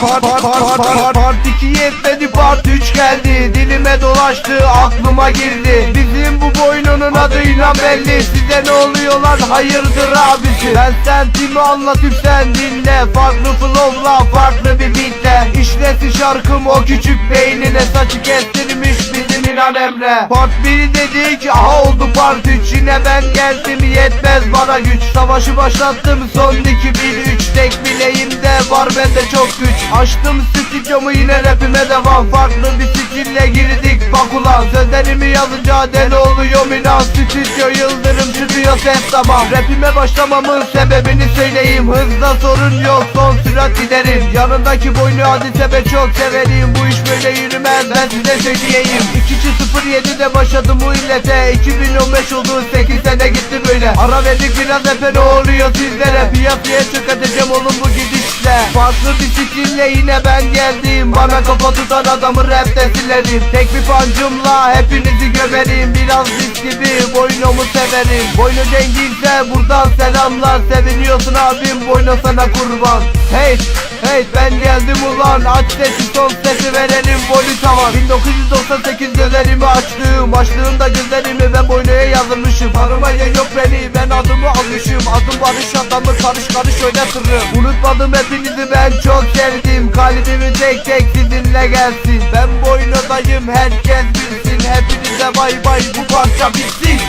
Part, part, part, part, part 2 yetmedi part 3 geldi. Dilime dolaştı aklıma girdi. Bizim bu boynunun adıyla belli. Size ne oluyor lan? Hayırdır abisi? Ben sentimi anlatayım sen dinle. Farklı flowla farklı bir beatle. İşlesin şarkım o küçük beynine. Saçı kestirmiş bizim inan Emre. Part 1 dedik aha oldu part 3 Yine ben geldim yetmez bana güç. Savaşı başlattım son 2003 Tek bileğimde var bende çok güç. Açtım stüdyomu yine rapime devam. Farklı bir stille girdik. Bak ulan Sözlerimi yazınca deli oluyor inan Stüdyo yıldırım çıkıyor ses tamam Rapime başlamamın sebebini söyleyeyim. Hızda sorun yok son sürat giderim. Yanındaki boynu hadise be çok severim. Bu iş böyle yürümez ben size söyleyeyim. 2-0-7'de başladım bu illete. 2015 oldu 8 sene gitti böyle. Ara verdik biraz efe ne oluyor sizlere? Piyasaya çıkartacağım oğlum bu Farklı bir stille yine ben geldim. Bana kafa tutan adamı rapte silerim Tek bir pancımla hepinizi gömerim. Biraz risk gibi boynumu severim. Boynu dengiyse buradan selamlar. Seviniyorsun abim boynu sana kurban. Hey hey ben geldim ulan. Aç sesi son sesi verelim. Boynu tavan. 1998 gözlerimi açtım. Açtığımda gözlerimi ben boynuya yazılmışım. Tanımaya yok beni ben adımı almışım. Adım Barış adamı karış karış oynatırım Unutmadım hepinizi ben çok sevdim. Kalbimi tek tek sizinle gelsin. Ben boynudayım herkes bilsin. Hepinize bay bay bu parça bitsin